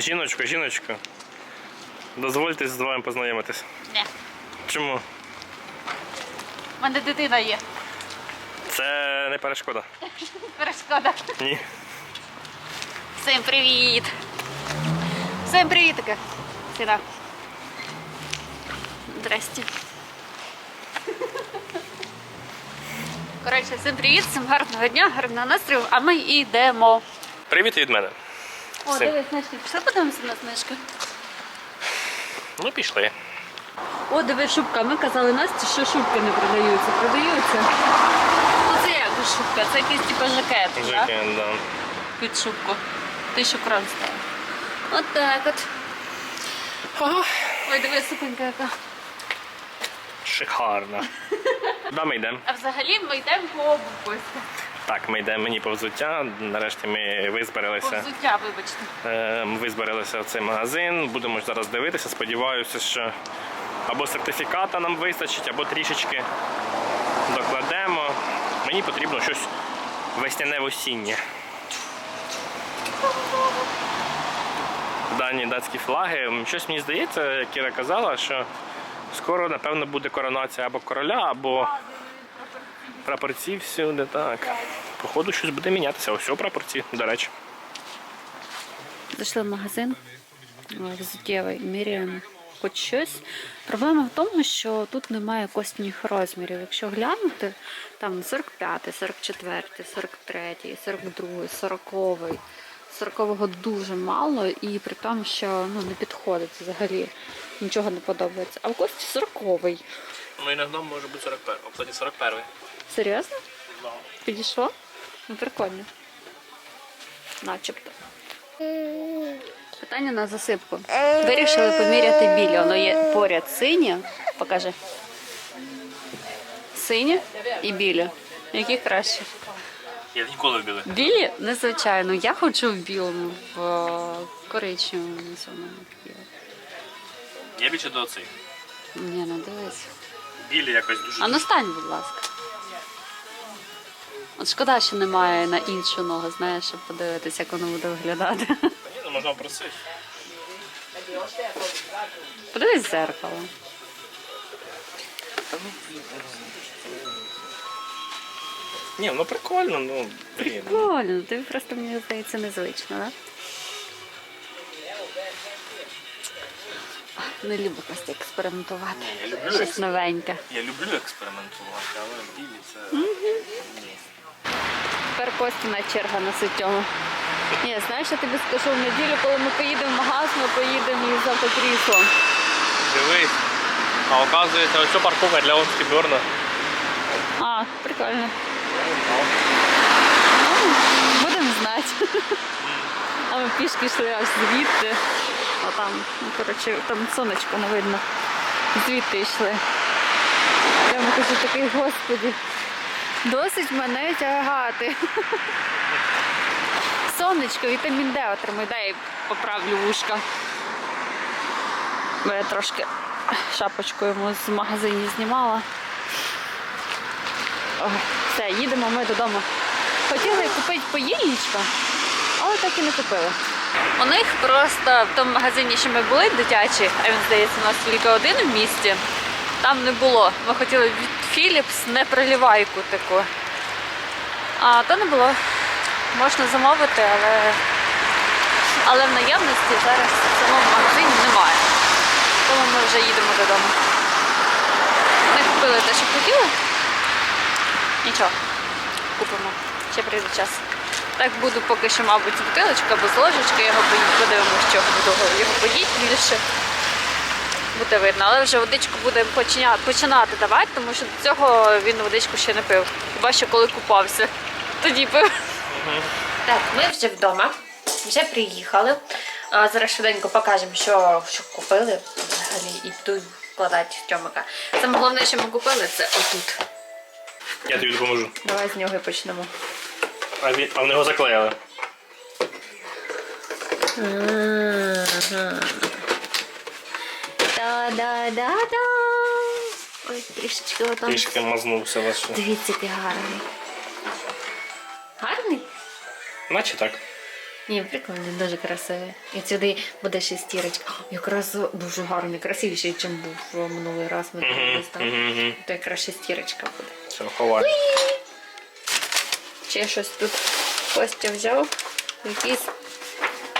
Жіночко, жіночко. Дозвольте з вами познайомитись. Ні. Чому? У мене дитина є. Це не перешкода. Перешкода. Ні. Всім привіт! Всім привітики! Сіна. Здрасте. Коротше, всім привіт, всім гарного дня, гарного настрою, а ми йдемо. Привіт від мене. О, Всім. дивись, знижки. Пішли подивимося на знижки. Ну, пішли. О, дивись, шубка. Ми казали Насті, що шубки не продаються. Продаються. Ну це як шубка? Це якийсь типу жакет, так? Жеки, да. Під шубку. Тисячу крон стає. От так от. Ой, дивись, суконька яка. Шикарно. Да, ми йдемо. А взагалі ми йдемо по обувь. Так, ми йдемо мені по взуття. Нарешті ми визбиралися. взуття, вибачте. Е, Ми визбиралися в цей магазин. Будемо ж зараз дивитися. Сподіваюся, що або сертифіката нам вистачить, або трішечки докладемо. Мені потрібно щось весняне осіннє. Дані датські флаги. Щось мені здається, як Кіра казала, що скоро, напевно, буде коронація або короля, або прапорці всюди. Так. Походу, щось буде мінятися. Ось прапорці, до речі. Зайшли в магазин взуттєвий, міряємо хоч щось. Проблема в тому, що тут немає костних розмірів. Якщо глянути, там 45, 44, 43, 42, 40. 40-го дуже мало, і при тому, що ну, не підходить взагалі. Нічого не подобається. А в кості 40-й. Ну, іноді може бути 41. Кстати, 41. Серйозно? Підійшло? Ну, прикольно. Начебто. Питання на засипку. Вирішили поміряти білі. Воно є поряд синє. Покажи. Синє і білі. Які краще? Я ніколи вбили. Білі, незвичайно. Я хочу в білому, в е, коричневому. Я більше до цих. Ні, ну дивись. Білі якось дуже. А ну стань, будь ласка. От шкода, що немає на іншу ногу, знаєш, щоб подивитися, як воно буде виглядати. Ні, ну можна просити. Подивись в зеркало. Ні, ну прикольно, ну блін. Прикольно, тобі просто мені здається незвично, так? Не люблю просто експериментувати. Я люблю Щось новеньке. Я люблю експериментувати, але білі це. Тепер Костіна черга на ситьому. Ні, знаєш, я тобі скажу, в неділю, коли ми поїдемо в магаз, ми поїдемо їздити кріслом. Дивись. А оказується, ось парковка для Онскіберна. А, прикольно. Ну, будемо знати. А ми пішки йшли аж звідти. А там, ну, коротше, там сонечко не видно. Звідти йшли. Я йому кажу, такий, господі, досить мене тягати. Сонечко, вітамін Д отримай, дай поправлю вушка. Бо я трошки шапочку йому з магазині знімала. Ой, все, їдемо ми додому. Хотіли купити поїльничка, але так і не купили. У них просто в тому магазині, що ми були дитячі, а він здається, у нас тільки один в місті. Там не було. Ми хотіли від Philips не проливайку таку. А то не було. Можна замовити, але, але в наявності зараз в самому магазині немає. Тому ми вже їдемо додому. Ми купили те, що хотіли. Нічого, купимо. Ще прийде час. Так буду поки що, мабуть, бутилочка або з ложечки його подивимося, що буду його поїть більше. Буде видно, але вже водичку буде починя- починати давати, тому що до цього він водичку ще не пив. Хіба що коли купався, тоді пив. Так, ми вже вдома, вже приїхали. А зараз швиденько покажемо, що, що купили взагалі і тут вкладати тьомика. Саме головне, що ми купили, це отут. Я тобі допоможу. Давай з нього і почнемо. А, він, а в нього заклеїли. Да-да-да-да. Ой, трішечки отам. Трішки мазнувся ваш. Дивіться, який гарний. Гарний? Наче так. Ні, прикольно, дуже красивий. І сюди буде шестірочка. Якраз дуже гарний, красивіший, ніж був минулий раз. Ми там. Мгм. То якраз шестірочка буде. Все, ховай. Ще щось тут Костя взяв. Якісь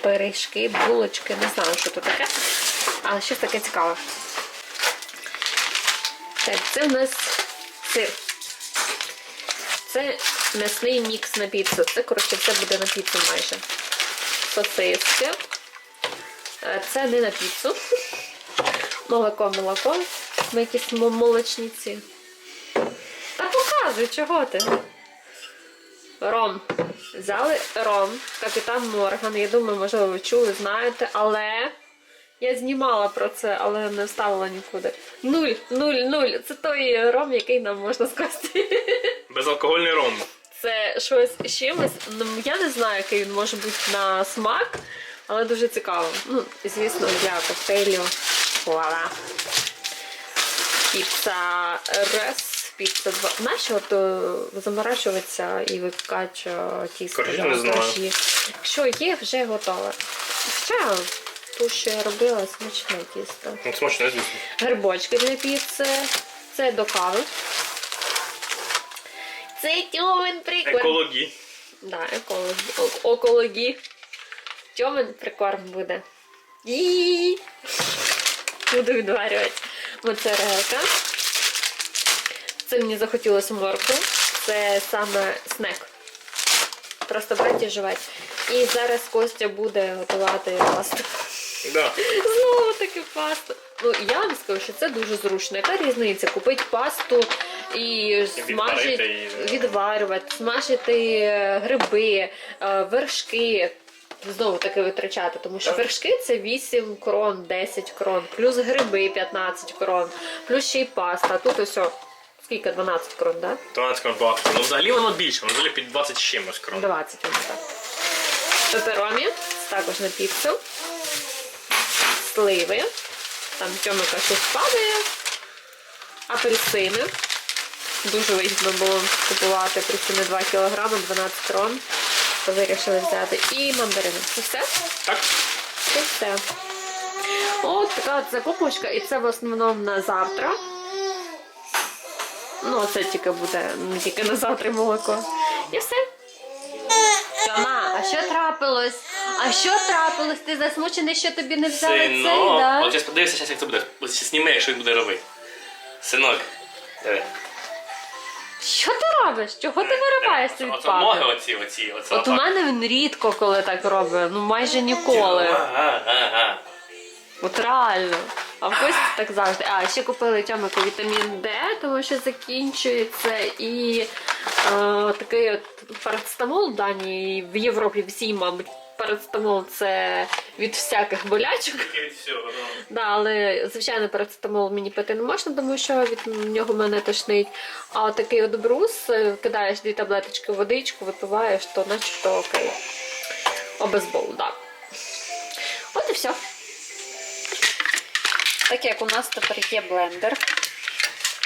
пиріжки, булочки, не знаю, що тут таке. Але щось таке цікаве. Так, це у нас сир. Це м'ясний мікс на піцу. Це, коротше, все буде на піцу майже. Сосиски. Е, Це не на піцу. Молоко, молоко. Ми якісь мо- молочниці. Та показуй, чого ти? Ром. Взяли ром, капітан Морган. Я думаю, можливо, ви чули, знаєте, але я знімала про це, але не вставила нікуди. Нуль, нуль, нуль. Це той ром, який нам можна скласти. Безалкогольний ром. Це щось з чимось. Ну, я не знаю, який він може бути на смак, але дуже цікаво. Ну, звісно, для коктейлю. Вуаля. Піца раз, піца два. Нащо от е, заморачуватися і е, тісто? Коротше, не знаю. Якщо є, вже готове. Хоча ту, що я робила, смачне тісто. Ну, смачно, звісно. Грибочки для піци. Це до кави. Це тьомен прикорм. Екологі. Да, екологі. Окологі. Тьомен прикорм буде. І буду відварювати моцарелка. Це мені захотілося моркву. Це саме снек. Просто брати і жувати. І зараз Костя буде готувати пасту. Да. Знову таки пасту. Ну я вам скажу, що це дуже зручно. Яка різниця? Купити пасту і смажити, її. відварювати, смажити е, гриби, е, вершки. Знову таки витрачати, тому що Так. вершки це 8 крон, 10 крон, плюс гриби 15 крон, плюс ще й паста. Тут ось скільки 12 крон, так? 12 крон баксів. Ну, взагалі воно більше, воно взагалі під 20 чимось крон. 20 воно так. Пеперомі, також на піцу. Сливи. Там тьомика щось падає. Апельсини. Дуже вигідно було купувати апельсини 2 кг, 12 крон. То вирішили взяти. І мандарини. Це все? Так? Це все. От така от закупочка, і це в основному на завтра. Ну, це тільки буде не тільки на завтра молоко. І все. Тьома, а що трапилось? А що трапилось? Ти засмучений, що тобі не взяли цей, Синок. да? От зараз подивися, зараз, як це буде. Ось зараз зніми, якщо він буде робити. Синок. Диви. Що ти робиш? Чого ти вириваєшся від Оце ноги папи? оці, оці, оце. От у мене він рідко коли так робить, ну майже ніколи. Ага, ага. От реально. А в Кості так завжди. А, ще купили Тьомику вітамін Д, тому що закінчується. І е, такий от парацетамол в Данії, в Європі всі, мабуть, парацетамол це від всяких болячок. Тільки від всього, да. Да, але звичайно парацетамол мені пити не можна, тому що від нього мене тошнить. А от такий от брус, е, кидаєш дві таблеточки в водичку, випиваєш, то начебто окей. Обезбол, так. Да. От і все. Так як у нас тепер є блендер,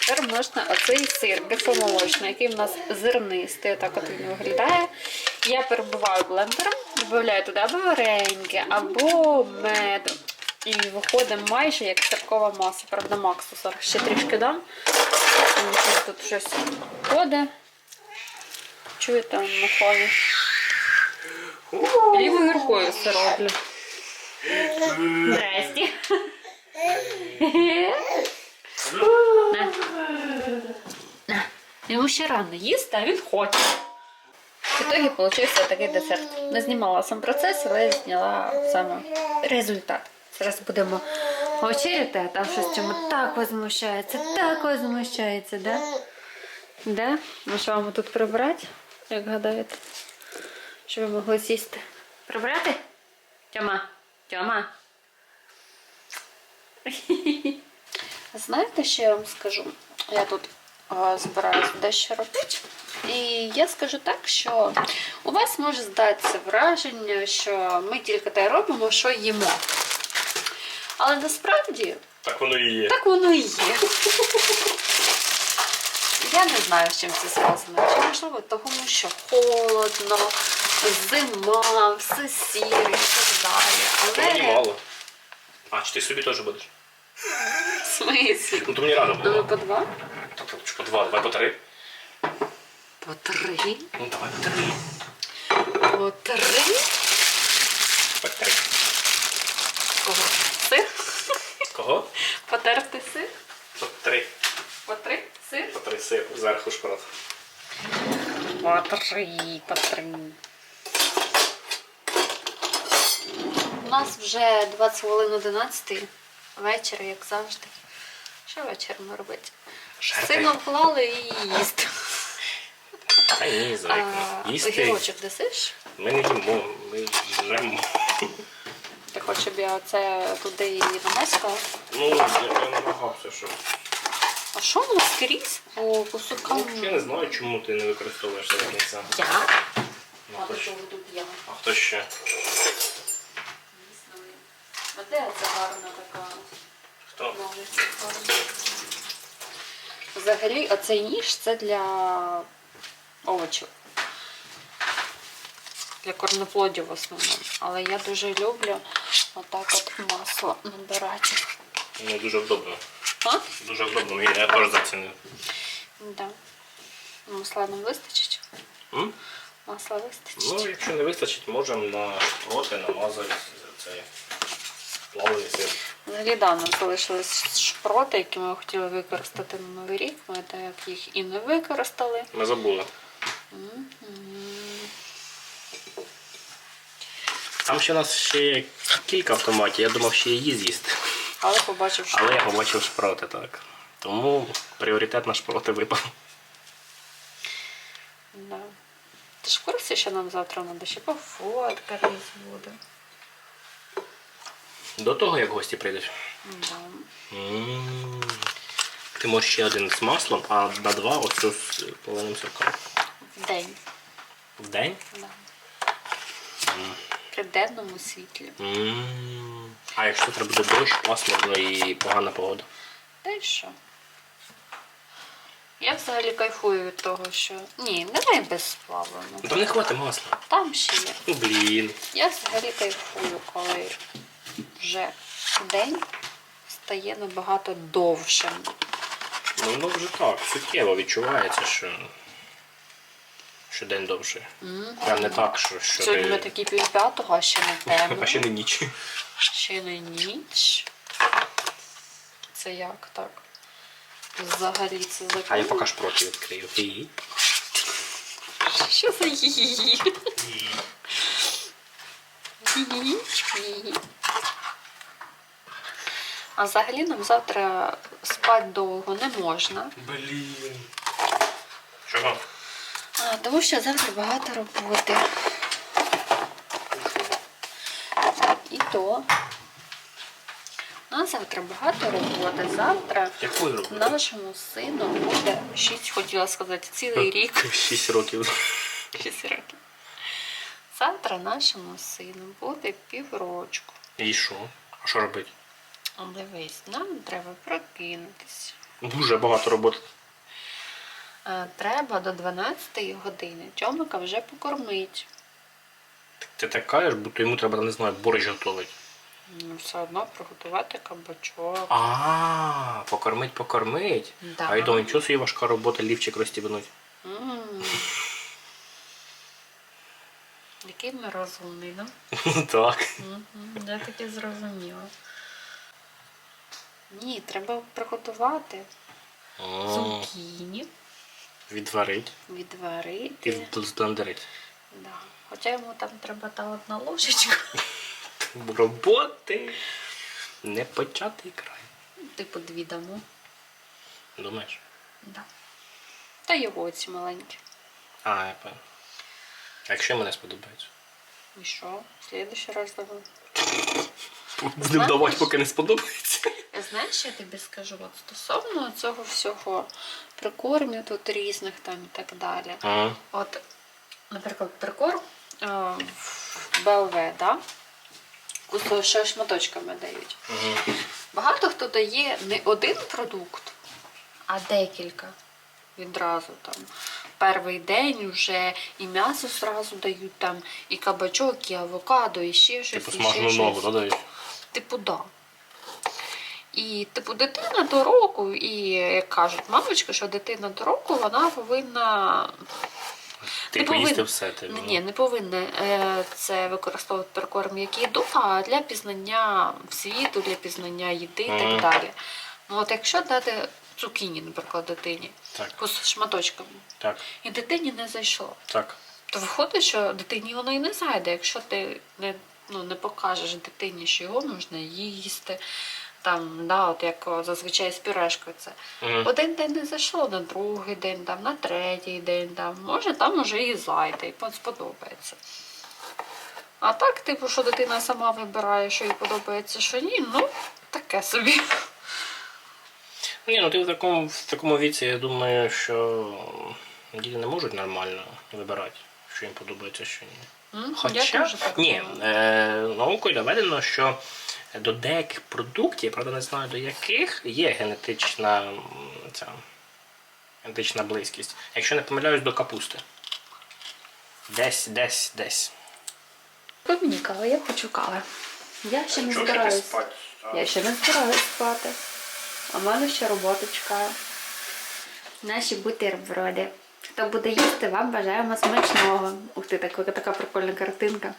тепер можна оцей сир кисломолочний, який в нас зернистий, так от він виглядає. Я перебиваю блендером, додаю туди або вареньки, або мед. І виходить майже як сиркова маса. Правда, Максу зараз ще трішки дам. Тут щось ходить. Чуєте на фоні? Лівою рукою все роблю. На. Йому ще рано їсти, а він хоче. В итоге получився такий десерт. Не знімала сам процес, але зняла саме результат. Зараз будемо вечеряти, а там щось чому так возмущається, так возмущається, да? Да? Ну що вам тут прибрати, як гадаєте? Щоб ви могли сісти. Прибрати? Тьома, Тьома. Знаєте, що я вам скажу? Я тут збираюсь дещо робити. І я скажу так, що у вас може здатися враження, що ми тільки те робимо, що їмо. Але насправді Так воно і є. так воно і є. Я не знаю, з чим це зв'язано. Чи можливо тому, що холодно, зима, все сіре і так далі. Мені мало. А, чи ти собі теж будеш? в смислі? Ну то мені рано було. по два? Чи по два, давай по три. По три. Ну давай по три. По три. По три. Кого? Сир? Кого? Потерти сир? По три. По три? Сир? По три сир. Зверху шпрот. По три, по три. У нас вже 20 хвилин 11 вечора, як завжди. Що вечором робити? Жарти. Сина вклали і їсти. Та ні, зайка. Їсти Огірочок десиш? ми не їмо, ми жремо. Ти хочеш, щоб я це туди і намазала? Ну, я я намагався, що. А що воно скрізь по кусокам? Ну, Я не знаю, чому ти не використовуєш це до кінця. Я? Ну, А хто до ще? чого тут я? А хто ще? А де це гарна така Хто? ножиця? Взагалі, оцей ніж це для овочів. Для корнеплодів в основному. Але я дуже люблю отак от масло набирати. Ну, дуже вдобно. А? Дуже вдобно, я теж зацінив. Да. Масла нам вистачить? М? Масла вистачить. Ну, якщо не вистачить, можемо на шпроти намазати цей плавлений сир. Взагалі, да, нам залишились шпроти, які ми хотіли використати на Новий рік. Ми так їх і не використали. Ми забули. Там ще у нас ще є кілька автоматів, я думав, ще її з'їсти. Але побачив, що Але я побачив шпроти, так. Тому пріоритет на шпроти випав. да. ти ж в курсі, що нам завтра треба ще пофоткатись буде. До того, як гості прийдуть. Да. Ти можеш ще один з маслом, а на два оцю з половинним сирком. В день. В день? Да. При денному світлі. М. А якщо треба буде дощ, пасмурно і погана погода. Та й що? Я взагалі кайфую від того, що. Ні, давай без плавленого. Ну, Там не хватить масла. Там ще є. Ну блін. Я взагалі кайфую, коли вже день стає набагато довшим. Ну воно вже так, суттєво відчувається, що, що день довший. Прям не так, що, що Сьогодні ми такі півп'ятого, а ще не темно. А ще не ніч. Ще не ніч. Це як так? Взагалі це закон. А я поки шпроти відкрию. І? Що за її? Її. А взагалі нам завтра спати довго не можна. Блін. Чого? Тому що завтра багато роботи. І то. А завтра багато роботи. Завтра нашому сину буде 6, хотіла сказати, цілий рік. Шість років. 6 років. Завтра нашому сину буде піврочку. І що? А що робити? Дивись, нам треба прокинутися. Дуже багато роботи. Е, Треба до 12 години Тьомика вже покормить. Ти так кажеш, будто йому треба, не знаю, борщ готувати. Ну, все одно приготувати кабачок. А, покормить, покормить. Да. А я думаю, нічого собі важка робота, лівчик розстібнуть. М. Який ми розумний, да? Так. Мгм, Я таки зрозуміла. Ні, треба приготувати О, цукіні, Відварить і відварити. зблендерить. Да. Хоча йому там треба та одна ложечка. Роботи. Не початий край. Типу дві дамо. Думаєш? Да. Та його оці маленькі. А, я певно. А якщо мені сподобається? І що? В следующий раз дамо. Будемо давати, поки не сподобається. Знаєш, я тобі скажу, от стосовно цього всього прикормів тут різних там і так далі. А, От, наприклад, прикорм е, в БЛВ, да? Що шматочками дають. угу. Багато хто дає не один продукт, а декілька. відразу там. Перший день вже і м'ясо зразу дають там, і кабачок, і авокадо, і ще щось. Типу смажену ногу, щось. додають. Типу, да. І, типу, дитина до року, і як кажуть мамочки, що дитина до року вона повинна. Типу повинна- їсти все. Типу. Ні, не повинна е, це використовувати прикорм як їду, а для пізнання світу, для пізнання їди і так далі. Ну от якщо дати цукіні, наприклад, дитині, Так. з шматочками, Так, і дитині не зайшло, так. то виходить, що дитині воно і не зайде, якщо ти не, ну, не покажеш дитині, що його можна їсти. Там, да, от як зазвичай з пюрешкою це. Мгм. Один день не зайшло, на другий день, там, на третій день, там, може там уже і зайде, і сподобається. А так, типу, що дитина сама вибирає, що їй подобається, що ні, ну, таке собі. Ні, ну ти в такому, в такому віці, я думаю, що діти не можуть нормально вибирати, що їм подобається, що ні. М, Хоча я теж так ні, е, наукою доведено, що до деяких продуктів, правда не знаю до яких, є генетична ця генетична близькість. Якщо не помиляюсь, до капусти. Десь, десь, десь. Тут мені кава, я хочу кави. Я ще не збираюсь. Я ще не збираюсь спати. А в мене ще робота чекає. Наші бутерброди. Хто буде їсти, вам бажаємо смачного. Ух ти, така, така прикольна картинка.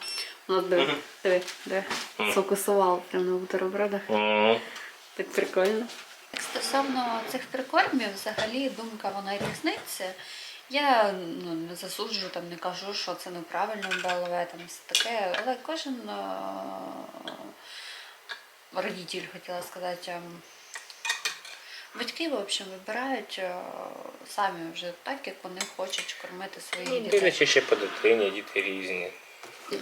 Ну, диви, диви, диви. Сфокусував прямо на бутербродах. Так прикольно. Стосовно цих прикормів, взагалі думка вона різниця. Я ну, не засуджую, там, не кажу, що це неправильно БЛВ, там все таке, але кожен е, родитель, хотіла сказати, ем, батьки, в общем, вибирають е, самі вже так, як вони хочуть кормити своїх Ну, дітей. Дивлячись ще по дитині, діти різні.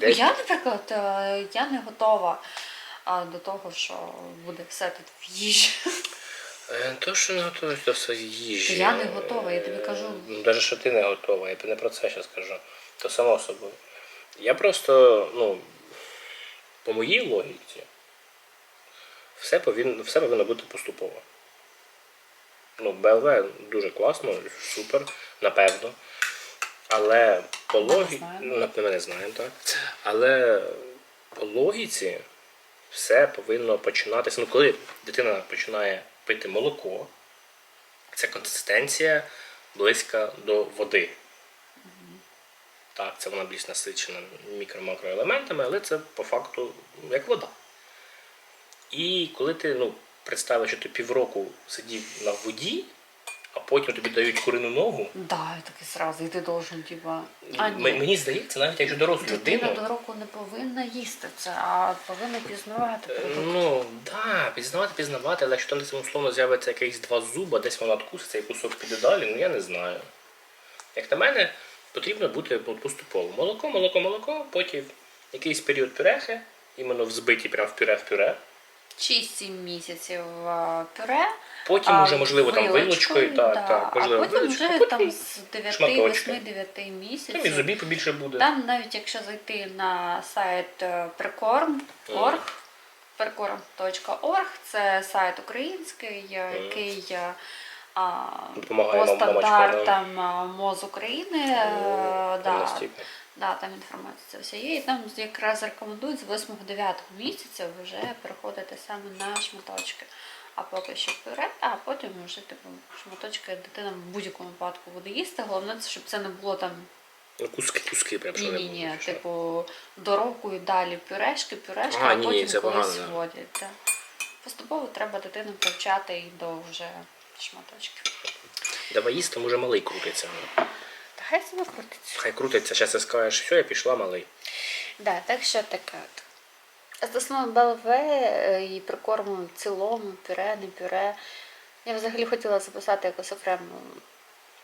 Я, наприклад, е, я не готова до того, що буде все тут в їжі. Е, То, що не готовий до своєї їжі. Я не готова, я тобі кажу. Ну, навіть що ти не готова, я не про це зараз кажу. То само собою. Я просто, ну, по моїй логіці, все повинно, все повинно бути поступово. Ну, БЛВ дуже класно, супер, напевно. Але по логіці. Ну, напевно, не знаємо, так. Але по логіці все повинно починатися. Ну, коли дитина починає пити молоко, це консистенція близька до води. Так, це вона більш насичена мікро-макроелементами, але це по факту як вода. І коли ти ну, представиш, що ти півроку сидів на воді, а потім тобі дають курину ногу, Да, і таки зразу, і ти должен, типа. А, м- мені здається, навіть якщо дорослу Дитина людину. до року не повинна їсти це, а повинна пізнавати Е, продукт. Ну, да, пізнавати, пізнавати, але якщо там десь условно з'явиться якихось два зуба, десь вона откуситься і кусок піде далі, ну я не знаю. Як на мене, потрібно бути ну, поступово. Молоко, молоко, молоко, потім якийсь період пюрехи, іменно взбиті прямо в пюре в пюре. 6-7 місяців а, пюре. Потім а, вже, можливо, там вилочкою, так, да, так, можливо, а потім вилочкою, вже потім там з 9, шматочки. 8-9 Там і місяців. зубів побільше буде. Там навіть якщо зайти на сайт е, Прикорм.org, прикорм.org, це сайт український, е, який е, а, по стандартам МОЗ України. е, Там да. Да, там інформація вся є. І там якраз рекомендують з 8-9 місяця вже переходити саме на шматочки. А поки що пюре, а потім вже типу шматочки дитина в будь-якому випадку буде їсти. Головне, це, щоб це не було там Ну, куски, куски, прям що Ні-ні, ні, типу дорогою далі пюрешки, пюрешки, А, а, ні, потім це колись погано, да. Поступово треба дитину привчати і до вже шматочків. Давай їсти, може малий крутиться. Хай себе крутиться. Хай крутиться, зараз ти скажеш, все, я пішла малий. Да, так що таке. от. А Стосовно БЛВ е, і прикорму в цілому, пюре, не пюре. Я взагалі хотіла записати якось окремо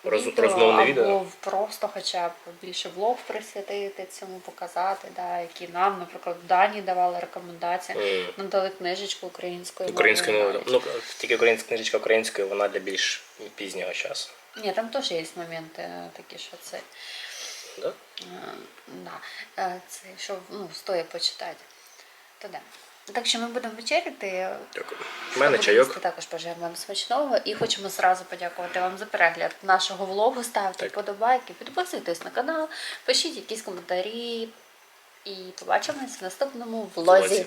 Роз- відео, або відео? просто хоча б більше влог присвятити цьому, показати, да, які нам, наприклад, в Данії давали рекомендації. Мгм. Нам дали книжечку українською Українською мовою. Ну, тільки українська книжечка українською, вона для більш пізнього часу. Ні, там теж є моменти е, такі, що це. Да? Е, Да. Е, Це що ну, стоїть почитати. То да. Так що ми будемо вечеряти. Дякую. У мене чайок. Також бажаємо вам смачного і хочемо зразу подякувати вам за перегляд нашого влогу. Ставте Так. вподобайки, підписуйтесь на канал, пишіть якісь коментарі. І побачимось в наступному влозі. Влозі.